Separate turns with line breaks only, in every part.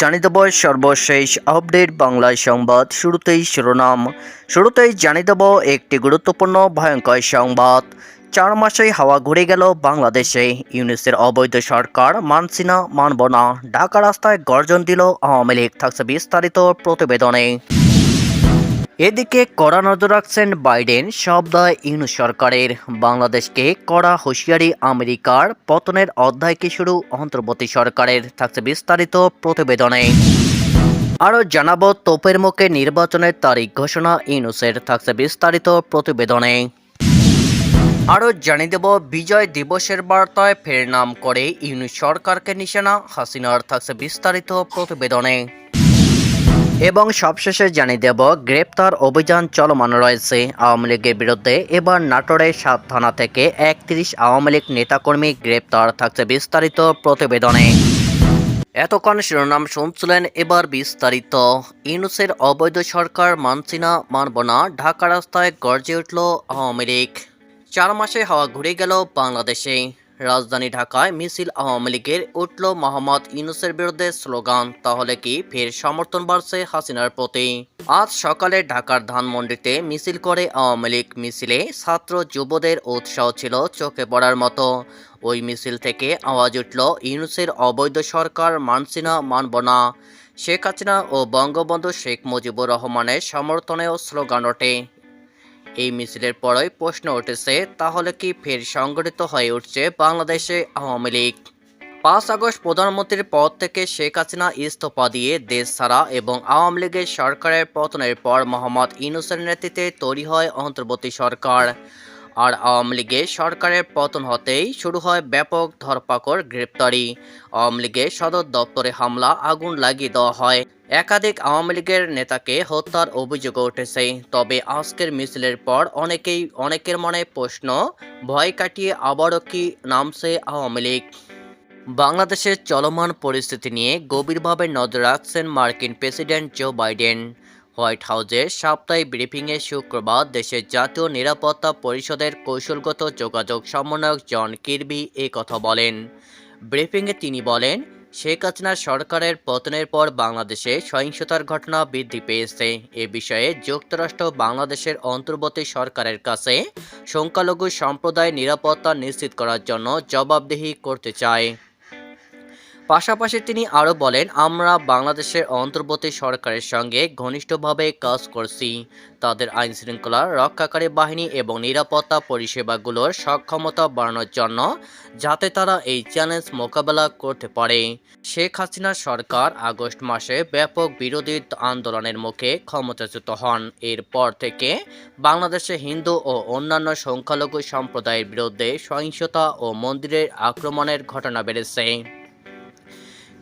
জানিয়ে দেব সর্বশেষ আপডেট বাংলা সংবাদ। শুরুতেই শিরোনাম। শুরুতেই জানিয়ে দেব একটি গুরুত্বপূর্ণ ভয়ঙ্কর সংবাদ। চার মাসেই হাওয়া ঘুরে গেল বাংলাদেশে। ইউনিসের অবৈধ সরকার মানছি না, মানব না। ঢাকা রাস্তায় গর্জন দিল আওয়ামী লীগ। থাকছে বিস্তারিত প্রতিবেদনে। এদিকে কড়া নজর রাখছেন বাইডেন, সব দায় ইউনুস সরকারের। বাংলাদেশকে কড়া হুঁশিয়ারি আমেরিকার পতনের অধ্যায়কে শুরু অন্তর্বর্তী সরকারের, থাকছে বিস্তারিত প্রতিবেদনে। আরও জানাব, তোপের মুখে নির্বাচনের তারিখ ঘোষণা ইউনুসের, থাকছে বিস্তারিত প্রতিবেদনে। আরও জানিয়ে দেব, বিজয় দিবসের বার্তায় ফের নাম করে ইউনুস সরকারকে নিশানা হাসিনার, থাকছে বিস্তারিত প্রতিবেদনে। এবং সবশেষে জানিয়ে দেব, গ্রেপ্তার অভিযান চলমান রয়েছে। আওয়ামী লীগের বিরুদ্ধে এবার নাটোরের সাত থানা থেকে একত্রিশ আওয়ামী লীগ নেতাকর্মী গ্রেপ্তার থাকছে বিস্তারিত প্রতিবেদনে। এতক্ষণ শিরোনাম শুনছিলেন এবার বিস্তারিত। ইউনুসের অবৈধ সরকার মানছি না, মানব না, ঢাকা রাস্তায় গর্জে উঠল আওয়ামী লীগ। চার মাসে হাওয়া ঘুরে গেল বাংলাদেশে। রাজধানী ঢাকায় মিছিল আওয়ামী লীগের উঠল মোহাম্মদ ইউনুসের বিরুদ্ধে স্লোগান, তাহলে কি ফের সমর্থন বাড়ছে হাসিনার প্রতি? আজ সকালে ঢাকার ধানমন্ডিতে মিছিল করে আওয়ামী লীগ মিছিলে ছাত্র যুবদের উৎসাহ ছিল চোখে পড়ার মতো। ওই মিছিল থেকে আওয়াজ উঠল, ইউনুসের অবৈধ সরকার মানছি না, মানব না। শেখ হাসিনা ও বঙ্গবন্ধু শেখ মুজিবুর রহমানের সমর্থনেও স্লোগান ওঠে। এই মিছিলের পরই প্রশ্ন উঠেছে, তাহলে কি ফের সংগঠিত হয়ে উঠছে বাংলাদেশে আওয়ামী লীগ? পাঁচ আগস্ট প্রধানমন্ত্রীর পদ থেকে শেখ হাসিনা ইস্তফা দিয়ে দেশ ছাড়া এবং আওয়ামী লীগের সরকারের পতনের পর মোহাম্মদ ইউনুসের নেতৃত্বে তৈরি হয় অন্তর্বর্তী সরকার। আর আওয়ামী লীগের সরকারের পতন হতেই শুরু হয় ব্যাপক ধরপাকড়, গ্রেপ্তারি। আওয়ামী লীগের সদর দপ্তরে হামলা, আগুন লাগিয়ে দেওয়া হয়। একাধিক আওয়ামী লীগের নেতাকে হত্যার অভিযোগ উঠেছে। তবে আজকের মিছিলের পর অনেকেই, অনেকের মনে প্রশ্ন, ভয় কাটিয়ে আবারও কি নামছে আওয়ামী লীগ? বাংলাদেশের চলমান পরিস্থিতি নিয়ে গভীরভাবে নজর রাখছেন মার্কিন প্রেসিডেন্ট জো বাইডেন। হোয়াইট হাউসের সাপ্তাহিক ব্রিফিংয়ে শুক্রবার দেশের জাতীয় নিরাপত্তা পরিষদের কৌশলগত যোগাযোগ সমন্বয়ক জন কিরবি এ কথা বলেন। ব্রিফিংয়ে তিনি বলেন শেখ হাসিনার সরকারের পতনের পর বাংলাদেশে সহিংসতার ঘটনা বৃদ্ধি পেয়েছে। এ বিষয়ে যুক্তরাষ্ট্র বাংলাদেশের অন্তর্বর্তী সরকারের কাছে সংখ্যালঘু সম্প্রদায় নিরাপত্তা নিশ্চিত করার জন্য জবাবদিহি করতে চায়। পাশাপাশি তিনি আরও বলেন, আমরা বাংলাদেশের অন্তর্বর্তী সরকারের সঙ্গে ঘনিষ্ঠভাবে কাজ করছি। তাদের আইন শৃঙ্খলা রক্ষাকারী বাহিনী এবং নিরাপত্তা পরিষেবাগুলোর সক্ষমতা বাড়ানোর জন্য যাতে তারা এই চ্যালেঞ্জ মোকাবেলা করতে পারে। শেখ হাসিনা সরকার আগস্ট মাসে ব্যাপক বিরোধী আন্দোলনের মুখে ক্ষমতাচ্যুত হন। এরপর থেকে বাংলাদেশে হিন্দু ও অন্যান্য সংখ্যালঘু সম্প্রদায়ের বিরুদ্ধে সহিংসতা ও মন্দিরের আক্রমণের ঘটনা বেড়েছে।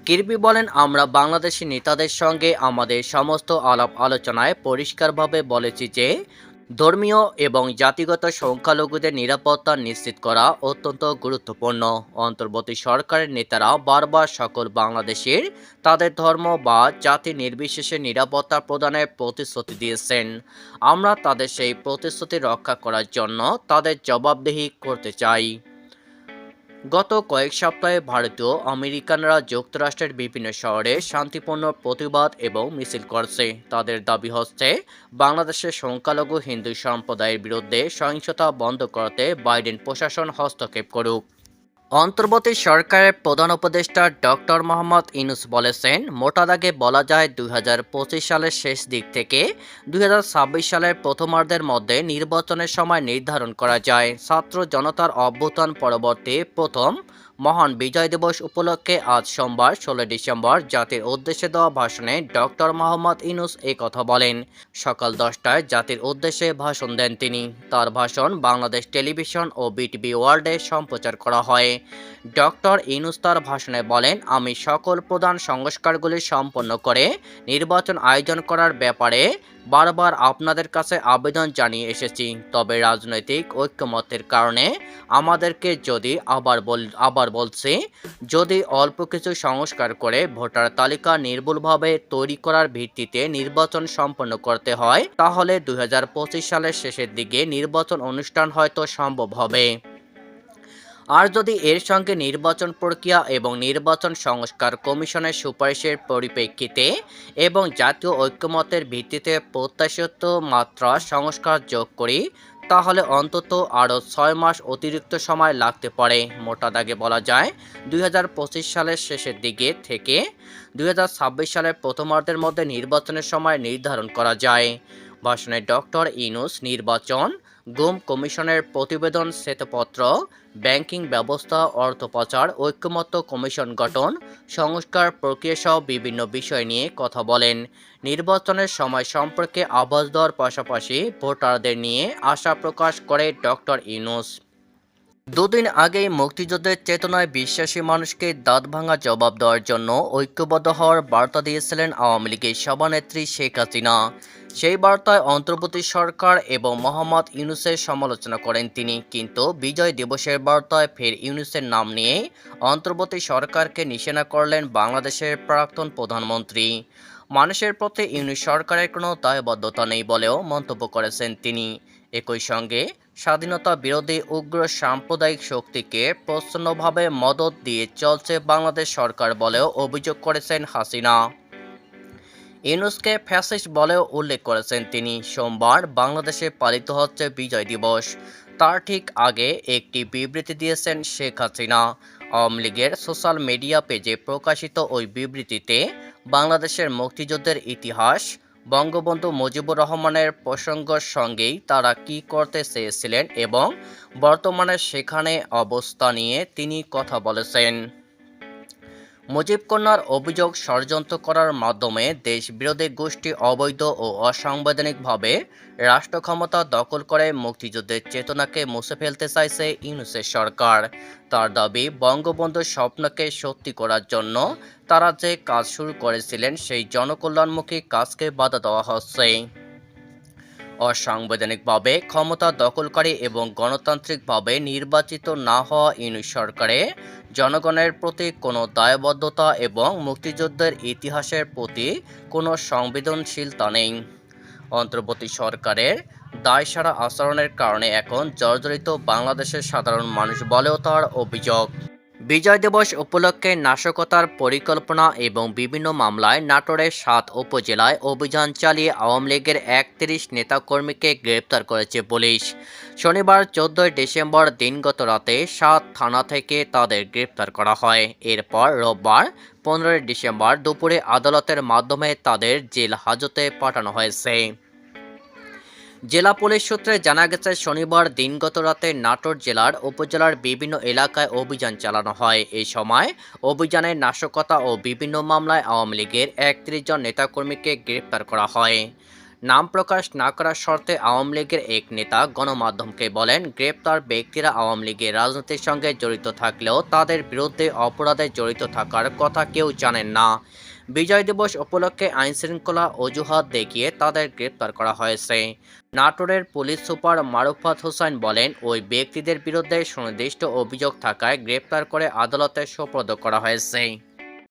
কিরবি বলেন, আমরা বাংলাদেশি নেতাদের সঙ্গে আমাদের সমস্ত আলাপ আলোচনায় পরিষ্কারভাবে বলেছি যে, ধর্মীয় এবং জাতিগত সংখ্যালঘুদের নিরাপত্তা নিশ্চিত করা অত্যন্ত গুরুত্বপূর্ণ। অন্তর্বর্তী সরকারের নেতারা বারবার সকল বাংলাদেশের তাদের ধর্ম বা জাতি নির্বিশেষে নিরাপত্তা প্রদানের প্রতিশ্রুতি দিয়েছেন। আমরা তাদের সেই প্রতিশ্রুতি রক্ষা করার জন্য তাদের জবাবদিহি করতে চাই। গত কয়েক সপ্তাহে ভারতীয় আমেরিকানরা যুক্তরাষ্ট্রের বিভিন্ন শহরে শান্তিপূর্ণ প্রতিবাদ এবং মিছিল করছে। তাদের দাবি হচ্ছে, বাংলাদেশের সংখ্যালঘু হিন্দু সম্প্রদায়ের বিরুদ্ধে সহিংসতা বন্ধ করতে বাইডেন প্রশাসন হস্তক্ষেপ করুক। অন্তর্বর্তী সরকারের প্রধান উপদেষ্টা ডক্টর মোহাম্মদ ইনুস বলেছেন, মোটা দাগে বলা যায় দুই হাজার পঁচিশ সালের শেষ দিক থেকে দুই হাজার ছাব্বিশ সালের প্রথমার্ধের মধ্যে নির্বাচনের সময় নির্ধারণ করা যায়। ছাত্র জনতার অভ্যুত্থান পরবর্তী প্রথম মহান বিজয় দিবস উপলক্ষে আজ সোমবার ষোলো ডিসেম্বর জাতির উদ্দেশ্যে দেওয়া ভাষণে ডক্টর মোহাম্মদ ইনুস এই কথা বলেন। সকাল দশটায় জাতির উদ্দেশ্যে ভাষণ দেন তিনি। তার ভাষণ বাংলাদেশ টেলিভিশন ও বিটিভি ওয়ার্ল্ডে সম্প্রচার করা হয়। ডক্টর ইনুস তার ভাষণে বলেন, আমি সকল প্রধান সংস্কারগুলি সম্পন্ন করে নির্বাচন আয়োজন করার ব্যাপারে বারবার আপনাদের কাছে আবেদন জানিয়ে এসেছি। তবে রাজনৈতিক ঐক্যমত্যের কারণে আমাদেরকে যদি আবার বল, আবার বলছি, যদি অল্প কিছু সংস্কার করে ভোটার তালিকা নির্ভুলভাবে তৈরি করার ভিত্তিতে নির্বাচন সম্পন্ন করতে হয়, তাহলে দুই সালের শেষের দিকে নির্বাচন অনুষ্ঠান হয়তো সম্ভব হবে। আর যদি এর সঙ্গে নির্বাচন প্রক্রিয়া এবং নির্বাচন সংস্কার কমিশনের সুপারিশের পরিপ্রেক্ষিতে এবং জাতীয় ঐক্যমতের ভিত্তিতে প্রত্যাশিত মাত্রা সংস্কার যোগ করি তাহলে অন্তত আরও ছয় মাস অতিরিক্ত সময় লাগতে পারে। মোটা দাগে বলা যায়, দুই হাজার পঁচিশ সালের শেষের দিকে থেকে দুই হাজার ছাব্বিশ সালের প্রথমার্ধের মধ্যে নির্বাচনের সময় নির্ধারণ করা যায়। ভাষণে ডক্টর ইনুস নির্বাচন গুম কমিশনের প্রতিবেদন শ্বেতপত্র, ব্যাংকিং ব্যবস্থা অর্থ পাচার ঐক্যমত্য কমিশন গঠন, সংস্কার প্রক্রিয়া সহ বিভিন্ন বিষয় নিয়ে কথা বলেন। নির্বাচনের সময় সম্পর্কে আভাস দেওয়ার পাশাপাশি ভোটারদের নিয়ে আশা প্রকাশ করে ডক্টর ইনুস দুদিন আগেই মুক্তিযুদ্ধের চেতনায় বিশ্বাসী মানুষকে দাঁত ভাঙা জবাব দেওয়ার জন্য ঐক্যবদ্ধ হওয়ার বার্তা দিয়েছিলেন আওয়ামী লীগের সভানেত্রী শেখ হাসিনা। সেই বার্তায় অন্তর্বর্তী সরকার এবং মোহাম্মদ ইউনুসের সমালোচনা করেন তিনি। কিন্তু বিজয় দিবসের বার্তায় ফের ইউনুসের নাম নিয়ে অন্তর্বর্তী সরকারকে নিশানা করলেন বাংলাদেশের প্রাক্তন প্রধানমন্ত্রী। মানুষের প্রতি ইউনুস সরকারের কোনো দায়বদ্ধতা নেই বলেও মন্তব্য করেছেন তিনি। একই সঙ্গে স্বাধীনতা বিরোধী উগ্র সাম্প্রদায়িক শক্তিকে প্রচ্ছন্নভাবে মদত দিয়ে চলছে বাংলাদেশ সরকার বলেও অভিযোগ করেছেন হাসিনা। ইউনুসকে ফ্যাসিস্ট বলেও উল্লেখ করেছেন তিনি। সোমবার বাংলাদেশে পালিত হচ্ছে বিজয় দিবস। তার ঠিক আগে একটি বিবৃতি দিয়েছেন শেখ হাসিনা। আওয়ামী লীগের সোশ্যাল মিডিয়া পেজে প্রকাশিত ওই বিবৃতিতে বাংলাদেশের মুক্তিযুদ্ধের ইতিহাস, বঙ্গবন্ধু মুজিবুর রহমানের প্রসঙ্গের সঙ্গেই তারা কি করতে চেয়েছিলেন এবং বর্তমানে সেখানে অবস্থা নিয়ে তিনি কথা বলেছেন। মুজিব কন্যার অভিযোগ ষড়যন্ত্র করার মাধ্যমে দেশ বিরোধী গোষ্ঠী অবৈধ ও অসাংবিধানিকভাবে রাষ্ট্র ক্ষমতা দখল করে মুক্তিযুদ্ধের চেতনাকে মুছে ফেলতে চাইছে ইউনুসের সরকার। তার দাবি, বঙ্গবন্ধুর স্বপ্নকে সত্যি করার জন্য তারা যে কাজ শুরু করেছিলেন, সেই জনকল্যাণমুখী কাজকে বাধা দেওয়া হচ্ছে। অসাংবিধানিকভাবে ক্ষমতা দখলকারী এবং গণতান্ত্রিকভাবে নির্বাচিত না হওয়া ইউনিট সরকারে জনগণের প্রতি কোনো দায়বদ্ধতা এবং মুক্তিযুদ্ধের ইতিহাসের প্রতি কোনো সংবেদনশীলতা নেই। অন্তর্বর্তী সরকারের দায়সারা আচরণের কারণে এখন জর্জরিত বাংলাদেশের সাধারণ মানুষ বলেও তার অভিযোগ। বিজয় দিবস উপলক্ষে নাশকতার পরিকল্পনা এবং বিভিন্ন মামলায় নাটোরের সাত উপজেলায় অভিযান চালিয়ে আওয়ামী লীগের একত্রিশ নেতাকর্মীকে গ্রেপ্তার করেছে পুলিশ। শনিবার চোদ্দই ডিসেম্বর দিনগত রাতে সাত থানা থেকে তাদের গ্রেপ্তার করা হয়। এরপর রোববার পনেরোই ডিসেম্বর দুপুরে আদালতের মাধ্যমে তাদের জেল হাজতে পাঠানো হয়েছে। জেলা পুলিশ সূত্রে জানা গেছে, শনিবার দিনগত রাতে নাটোর জেলার উপজেলার বিভিন্ন এলাকায় অভিযান চালানো হয়। এই সময় অভিযানের নাশকতা ও বিভিন্ন মামলায় আওয়ামী লীগের একত্রিশ জন নেতাকর্মীকে গ্রেপ্তার করা হয়। নাম প্রকাশ না করার শর্তে আওয়ামী লীগের এক নেতা গণমাধ্যমকে বলেন, গ্রেপ্তার ব্যক্তিরা আওয়ামী লীগের রাজনীতির সঙ্গে জড়িত থাকলেও তাদের বিরুদ্ধে অপরাধে জড়িত থাকার কথা কেউ জানেন না। বিজয় দিবস উপলক্ষে আইনশৃঙ্খলা অজুহাত দেখিয়ে তাদের গ্রেপ্তার করা হয়েছে। নাটোরের পুলিশ সুপার মারুফাত হোসেন বলেন, ওই ব্যক্তিদের বিরুদ্ধে সুনির্দিষ্ট অভিযোগ থাকায় গ্রেপ্তার করে আদালতে সোপর্দ করা হয়েছে।